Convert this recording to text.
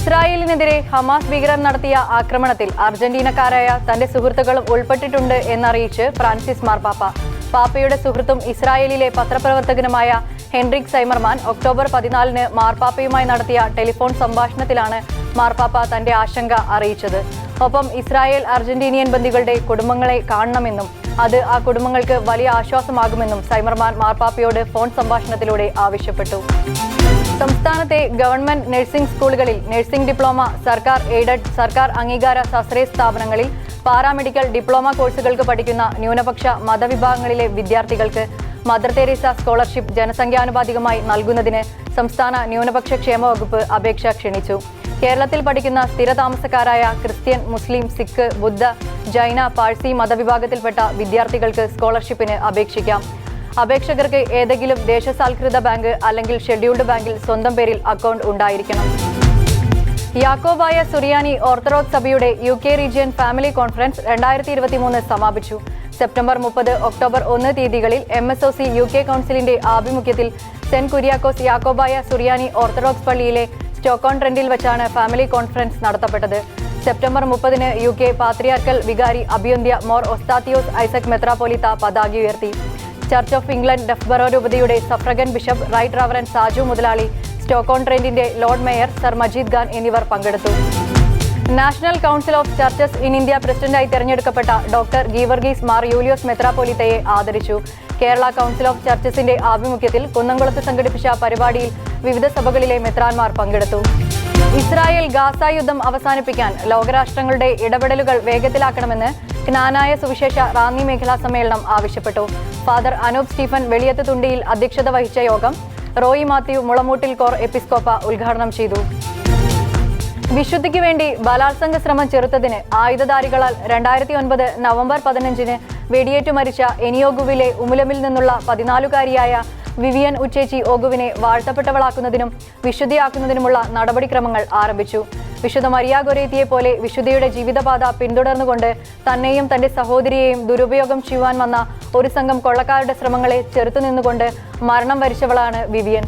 ഇസ്രായേലിനെതിരെ ഹമാസ് ഭീകരർ നടത്തിയ ആക്രമണത്തിൽ അർജന്റീനക്കാരായ തന്റെ സുഹൃത്തുക്കളും ഉൾപ്പെട്ടിട്ടുണ്ട് എന്നറിയിച്ച് ഫ്രാൻസിസ് മാർപ്പാപ്പ പാപ്പയുടെ സുഹൃത്തും ഇസ്രായേലിലെ പത്രപ്രവർത്തകനുമായ ഹെൻറിക് സൈമർമാൻ ഒക്ടോബർ പതിനാലിന് മാർപ്പാപ്പയുമായി നടത്തിയ ടെലിഫോൺ സംഭാഷണത്തിലാണ് മാർപ്പാപ്പ തന്റെ ആശങ്ക അറിയിച്ചത്. ഒപ്പം ഇസ്രായേൽ അർജന്റീനിയൻ ബന്ധികളുടെ കുടുംബങ്ങളെ കാണണമെന്നും അത് ആ കുടുംബങ്ങൾക്ക് വലിയ ആശ്വാസമാകുമെന്നും സൈമർമാൻ മാർപ്പാപ്പയോട് ഫോൺ സംഭാഷണത്തിലൂടെ ആവശ്യപ്പെട്ടു. സംസ്ഥാനത്തെ ഗവൺമെന്റ് നഴ്സിംഗ് സ്കൂളുകളിൽ നഴ്സിംഗ് ഡിപ്ലോമ സർക്കാർ എയ്ഡഡ് സർക്കാർ അംഗീകാര സസ്രേ സ്ഥാപനങ്ങളിൽ പാരാമെഡിക്കൽ ഡിപ്ലോമ കോഴ്സുകൾക്ക് പഠിക്കുന്ന ന്യൂനപക്ഷ മതവിഭാഗങ്ങളിലെ വിദ്യാർത്ഥികൾക്ക് മദർ തെരേസ സ്കോളർഷിപ്പ് ജനസംഖ്യാനുപാതികമായി നൽകുന്നതിന് സംസ്ഥാന ന്യൂനപക്ഷ ക്ഷേമ വകുപ്പ് അപേക്ഷ ക്ഷണിച്ചു. കേരളത്തിൽ പഠിക്കുന്ന സ്ഥിരതാമസക്കാരായ ക്രിസ്ത്യൻ മുസ്ലിം സിഖ് ബുദ്ധ ജൈന പാഴ്സി മതവിഭാഗത്തിൽപ്പെട്ട വിദ്യാർത്ഥികൾക്ക് സ്കോളർഷിപ്പിന് അപേക്ഷിക്കാം. അപേക്ഷകർക്ക് ഏതെങ്കിലും ദേശസാൽകൃത ബാങ്ക് അല്ലെങ്കിൽ ഷെഡ്യൂൾഡ് ബാങ്കിൽ സ്വന്തം പേരിൽ അക്കൗണ്ട് ഉണ്ടായിരിക്കണം. യാക്കോബായ സുറിയാനി ഓർത്തഡോക്സ് സഭയുടെ U K region family conference രണ്ടായിരത്തി ഇരുപത്തിമൂന്ന് സമാപിച്ചു. സെപ്റ്റംബർ മുപ്പത് ഒക്ടോബർ ഒന്ന് തീയതികളിൽ M S O C U K കൗൺസിലിന്റെ ആഭിമുഖ്യത്തിൽ സെന്റ് കുര്യാക്കോസ് യാക്കോബായ സുറിയാനി ഓർത്തഡോക്സ് പള്ളിയിലെ സ്റ്റോക്കോൺ ട്രെൻഡിൽ വെച്ചാണ് ഫാമിലി കോൺഫറൻസ് നടത്തപ്പെട്ടത്. സെപ്റ്റംബർ മുപ്പതിന് യു കെ പാത്രിയാർക്കൽ വികാരി അഭിയന്ത്യ മോർ ഒസ്താത്തിയോസ് ഐസക് മെത്രാപോലിത്ത പതാക ഉയർത്തി. ചർച്ച് ഓഫ് ഇംഗ്ലണ്ട് ഡെഫ്ബറോ രൂപതയുടെ suffragan bishop right reverend Saju Muthalali Stoke on ട്രെൻഡിന്റെ lord mayor sir Majeed Khan എന്നിവർ പങ്കെടുത്തു. National council of churches in India പ്രസിഡന്റായി തെരഞ്ഞെടുക്കപ്പെട്ട ഡോക്ടർ ഗീവർഗീസ് മാർ യൂലിയോസ് മെത്രാപോലിത്തയെ ആദരിച്ചു. കേരള കൗൺസിൽ ഓഫ് ചർച്ചസിന്റെ ആഭിമുഖ്യത്തിൽ കുന്നംകുളത്ത് സംഘടിപ്പിച്ച പരിപാടിയിൽ വിവിധ സഭകളിലെ മെത്രാൻമാർ പങ്കെടുത്തു. ഇസ്രായേൽ ഗാസ യുദ്ധം അവസാനിപ്പിക്കാൻ ലോകരാഷ്ട്രങ്ങളുടെ ഇടപെടലുകൾ വേഗത്തിലാക്കണമെന്ന് ജ്ഞാനായ സുവിശേഷ റാന്നി മേഖലാ സമ്മേളനം ആവശ്യപ്പെട്ടു. ഫാദർ അനൂപ് സ്റ്റീഫൻ വെളിയത്ത് തുണ്ടിയിൽ അധ്യക്ഷത വഹിച്ച യോഗം റോയി മാത്യു മുളമൂട്ടിൽ കോർ എപ്പിസ്കോപ്പ ഉദ്ഘാടനം ചെയ്തു. വിശുദ്ധിക്ക് വേണ്ടി ബലാത്സംഗ ശ്രമം ചെറുത്തതിന് ആയുധധാരികളാൽ രണ്ടായിരത്തി ഒൻപത് നവംബർ പതിനഞ്ചിന് വെടിയേറ്റു മരിച്ച എനിയോഗുവിലെ ഉമുലമിൽ നിന്നുള്ള പതിനാലുകാരിയായ വിവിയൻ ഉച്ചേച്ചി ഓഗുവിനെ വാഴ്ത്തപ്പെട്ടവളാക്കുന്നതിനും വിശുദ്ധിയാക്കുന്നതിനുമുള്ള നടപടിക്രമങ്ങൾ ആരംഭിച്ചു. വിശുദ്ധ മരിയ ഗൊരേത്തിയെ പോലെ വിശുദ്ധിയുടെ ജീവിതപാത പിന്തുടർന്നുകൊണ്ട് തന്നെയും തന്റെ സഹോദരിയെയും ദുരുപയോഗം ചെയ്യുവാൻ വന്ന ഒരു സംഘം കൊള്ളക്കാരുടെ ശ്രമങ്ങളെ ചെറുത്തുനിന്നുകൊണ്ട് മരണം വരിച്ചവളാണ് വിവിയൻ.